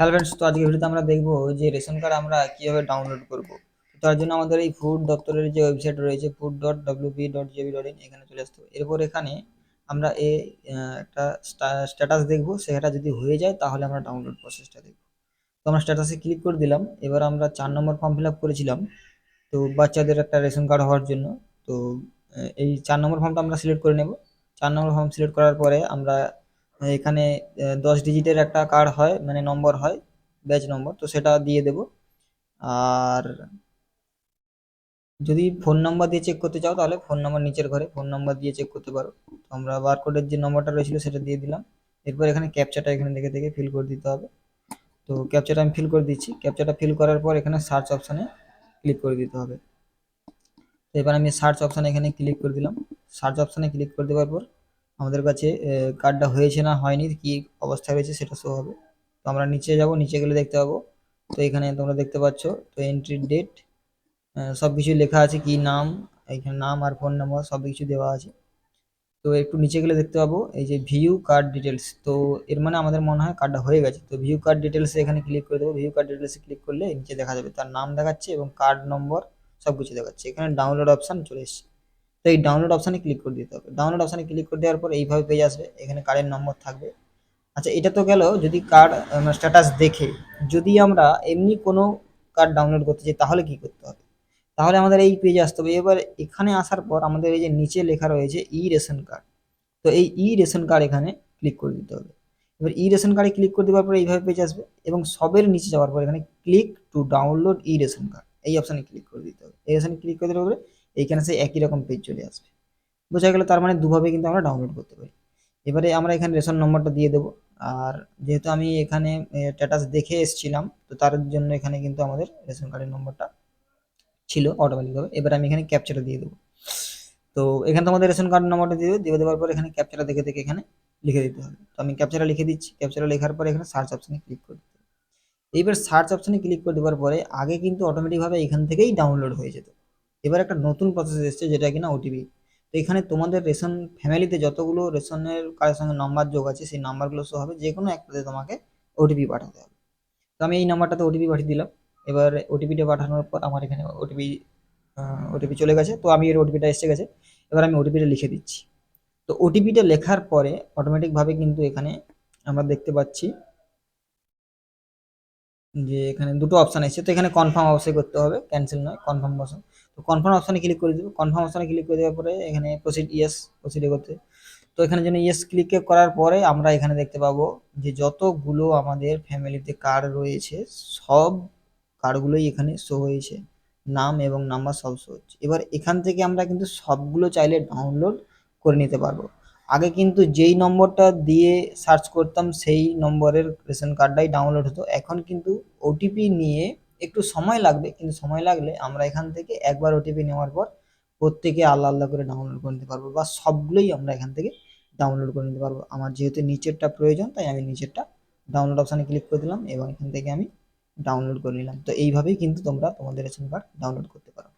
Hello friends তো আজকে ভিডিওতে আমরা দেখব যে রেশন কার্ড আমরা কীভাবে ডাউনলোড করব। তার জন্য আমাদের এই ফুড দপ্তরের যে ওয়েবসাইট রয়েছে food dot WP dot GB dot in এখানে চলে আসতে এরপর এখানে আমরা এ একটা স্ট্যাটাস দেখব। সেটা যদি হয়ে যায়, তাহলে আমরা ডাউনলোড প্রসেসটা দেখব। তো আমরা স্ট্যাটাসে ক্লিক করে দিলাম। এবার আমরা চার নম্বর ফর্ম ফিল আপ করেছিলাম। তো বাচ্চাদের একটা রেশন কার্ড হওয়ার জন্য। তো এই চার নম্বর ফর্মটা আমরা সিলেক্ট করে নেব। চার নম্বর ফর্ম সিলেক্ট করার পরে আমরা এখানে দশ ডিজিটের একটা কার্ড হয় মানে নম্বর হয় ব্যাচ নম্বর তো সেটা দিয়ে দেব। আর যদি ফোন নাম্বার দিয়ে চেক করতে চাও, তাহলে ফোন নাম্বার নিচের ঘরে ফোন নাম্বার দিয়ে চেক করতে পারো। তো আমরা বারকোডের যে নম্বরটা রয়েছিল, সেটা দিয়ে দিলাম। এরপর এখানে ক্যাপচাটা এখানে দেখে দেখে ফিল করে দিতে হবে। তো ক্যাপচাটা আমি ফিল করে দিচ্ছি। ক্যাপচাটা ফিল করার পর এখানে সার্চ অপশানে ক্লিক করে দিতে হবে। তো এবার আমি সার্চ অপশানে এখানে ক্লিক করে দিলাম। সার্চ অপশানে ক্লিক করে দেওয়ার পর আমাদের কাছে কার্ডটা হয়েছে না, হয়নি, কি অবস্থা রয়েছে সেটা শো হবে। তো আমরা নিচে যাব, নিচে গেলে দেখতে পাবো। তো এখানে তোমরা দেখতে পাচ্ছ, তো এন্ট্রি ডেট সব কিছু লেখা আছে, কি নাম, এখানে নাম আর ফোন নাম্বার সব কিছু দেওয়া আছে। তো একটু নিচে গেলে দেখতে পাবো, এই যে ভিউ কার্ড ডিটেলস তো এর মানে আমাদের মনে হয় কার্ডটা হয়ে গেছে। তো ভিউ কার্ড ডিটেলসে এখানে ক্লিক করে দেবো ভিউ কার্ড ডিটেলসে ক্লিক করলে নিচে দেখা যাবে, তার নাম দেখাচ্ছে এবং কার্ড নম্বর সব কিছু দেখাচ্ছে। এখানে ডাউনলোড অপশান চলে এসেছে। তো এই ডাউনলোড অপশানে ক্লিক করে দিতে হবে। ডাউনলোড অপশানে ক্লিক করে দেওয়ার পর এইভাবে পেয়ে আসবে এখানে কার্ডের নম্বর থাকবে। আচ্ছা এটা তো গেল, যদি কার্ড স্ট্যাটাস দেখে, যদি আমরা এমনি কোনো কার্ড ডাউনলোড করতে চাই, তাহলে কি করতে হবে? তাহলে আমাদের এই পেজে আসতে হবে। এবার এখানে আসার পর আমাদের এই যে নিচে লেখা রয়েছে ই রেশন কার্ড তো এই ই রেশন কার্ড এখানে ক্লিক করে দিতে হবে। এবার ই রেশন কার্ডে ক্লিক করে দেওয়ার পরে এইভাবে পেজ আসবে এবং সবের নিচে যাওয়ার পর এখানে click to download e ration card এই অপশানে ক্লিক করে দিতে হবে। এই অপশানে ক্লিক করে দেওয়ার পরে এইখানে সেই একই রকম পেজ চলে আসবে। বোঝা গেল তার মানে দুভাবে কিন্তু আমরা ডাউনলোড করতে পারি। এবারে আমরা এখানে রেশন নম্বরটা দিয়ে দেবো। আর যেহেতু আমি এখানে স্ট্যাটাস দেখে এসেছিলাম, তো তার জন্য এখানে কিন্তু আমাদের রেশন কার্ডের নম্বরটা ছিল অটোমেটিকভাবে এবার আমি এখানে ক্যাপচারটা দিয়ে দেবো। তো এখানে তো আমাদের রেশন কার্ড নম্বরটা দিয়ে দিয়ে দেওয়ার পর এখানে ক্যাপচারটা দেখে দেখে এখানে লিখে দিতে হবে। তো আমি ক্যাপচারটা লিখে দিচ্ছি। ক্যাপচারটা লেখার পরে এখানে সার্চ অপশানে ক্লিক করে দিতে এইবার সার্চ অপশানে ক্লিক করে দেওয়ার পরে আগে কিন্তু অটোমেটিকভাবে এখান থেকেই ডাউনলোড হয়ে যেত। এবার একটা নতুন প্রসেস এসেছে যেটা কিনা ওটিপি তো এখানে তোমাদের রেশন ফ্যামিলিতে যতগুলো রেশনের কারের সঙ্গে নাম্বার যোগ আছে, সেই নাম্বারগুলো শো হবে যে কোনো একটাতে তোমাকে ওটিপি পাঠাতে হবে। তো আমি এই নাম্বারটাতে ওটিপি পাঠিয়ে দিলাম। এবার ওটিপিটা পাঠানোর পর আমার এখানে ওটিপি ওটিপি চলে গেছে। তো আমি এর ওটিপিটা এসে গেছে। এবার আমি ওটিপিটা লিখে দিচ্ছি। তো ওটিপিটা লেখার পরে অটোমেটিকভাবে কিন্তু এখানে আমরা দেখতে পাচ্ছি যে এখানে দুটো অপশান এসেছে। তো এখানে কনফার্ম অবশ্যই করতে হবে ক্যান্সেল নয় কনফার্ম তো কনফার্ম অপশানে ক্লিক করে দেবো। কনফার্ম অপশানে ক্লিক করে দেওয়ার পরে এখানে প্রসিড ইয়েস প্রসিডে করতে তো এখানে যেন ইয়েস ক্লিক করার পরে আমরা এখানে দেখতে পাবো যে যতগুলো আমাদের ফ্যামিলিতে কার্ড রয়েছে, সব কার্ডগুলোই এখানে শো হয়েছে। নাম এবং নাম্বার সব শো হচ্ছে। এবার এখান থেকে আমরা কিন্তু সবগুলো চাইলে ডাউনলোড করে নিতে পারব। আগে কিন্তু যেই নম্বরটা দিয়ে সার্চ করতাম, সেই নম্বরের রেশন কার্ডটাই ডাউনলোড হতো। এখন কিন্তু ওটিপি নিয়ে একটু সময় লাগবে, কিন্তু সময় লাগলে আমরা এখান থেকে একবার ওটিপি নেওয়ার পর প্রত্যেকে আলাদা আলাদা করে ডাউনলোড করে নিতে পারব বা সবগুলোই আমরা এখান থেকে ডাউনলোড করে নিতে পারব। আমার যেহেতু নিচেরটা প্রয়োজন, তাই আমি নিচেরটা ডাউনলোড অপশানে ক্লিক করে দিলাম এবং এখান থেকে আমি ডাউনলোড করে নিলাম। তো এইভাবেই কিন্তু তোমরা তোমাদের রেশন কার্ড ডাউনলোড করতে পারো।